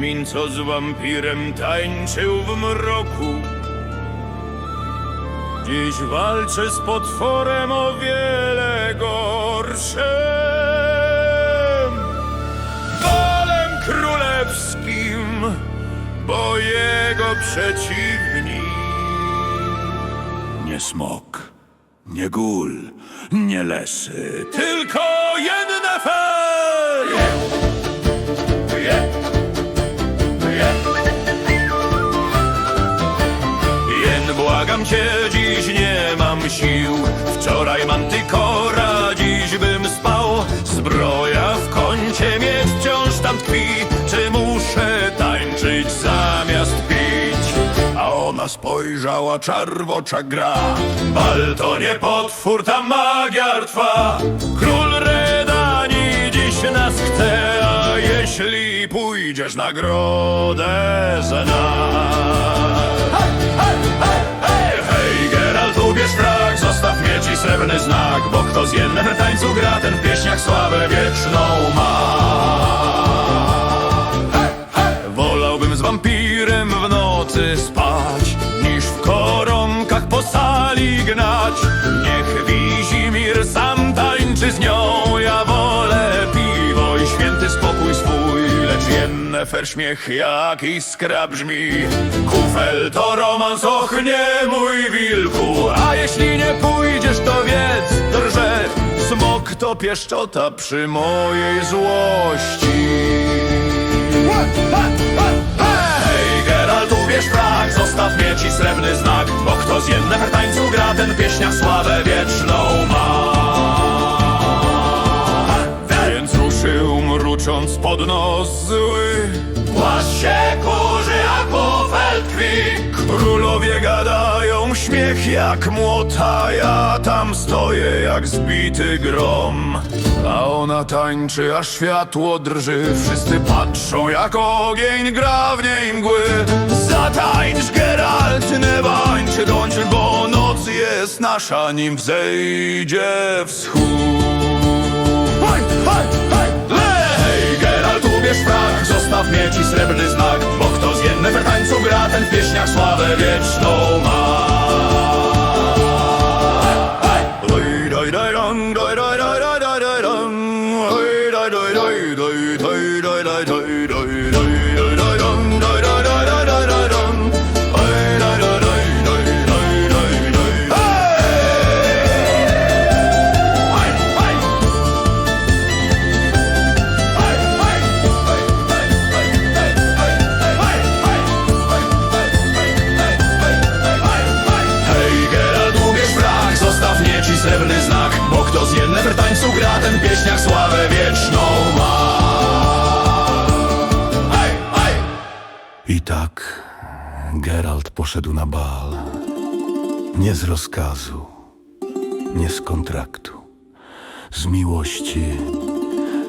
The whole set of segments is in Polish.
Wiedźmin, co z wampirem tańczył w mroku. Dziś walczę z potworem o wiele gorszym. Bolem królewskim, bo jego przeciwni Nie smok, nie gól, nie lesy. tylko Yennefer! Błagam cię, dziś nie mam sił. Wczoraj mantykora, dziś bym spał. Zbroja w kącie mieć wciąż tam tkwi. Czy muszę tańczyć zamiast pić? A ona spojrzała, czarwocza gra. Bal to nie potwór, ta magia trwa. Król Redani dziś nas chce, a jeśli pójdziesz nagrodę znasz. Srebrny znak, bo kto z jednym tańcu gra, ten w pieśniach sławę wieczną ma. Yennefer śmiech jak iskra brzmi. Kufel to romans, och nie mój wilku, a jeśli nie pójdziesz to wiedz, drże. Smok to pieszczota przy mojej złości. Hej, pod nos zły. Płaszcz się kurzy, a kufel tkwi Królowie gadają, śmiech jak młota. Ja tam stoję jak zbity grom. A ona tańczy, a światło drży. Wszyscy patrzą jak ogień gra w niej mgły. Zatańcz Geralt, nie bańcz, dończ Bo noc jest nasza, nim wzejdzie wschód. Hej, hej! Pieśniach sławę wieczną ma. Doj, doj, doj. Doj, doj, doj, doj, doj, doj, doj, doj, doj, doj, doj, doj, doj, srebrny znak Bo kto z Yennefer tańcu gra, ten w pieśniach sławę wieczną ma Hej, hej! I tak Geralt poszedł na bal. Nie z rozkazu, nie z kontraktu, z miłości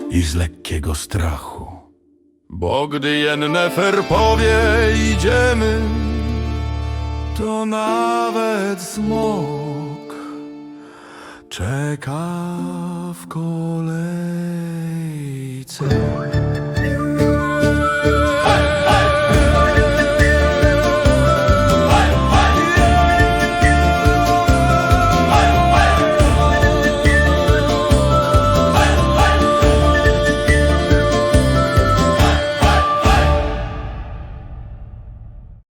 i z lekkiego strachu. Bo gdy Yennefer powie idziemy To nawet smok czeka w kolejce.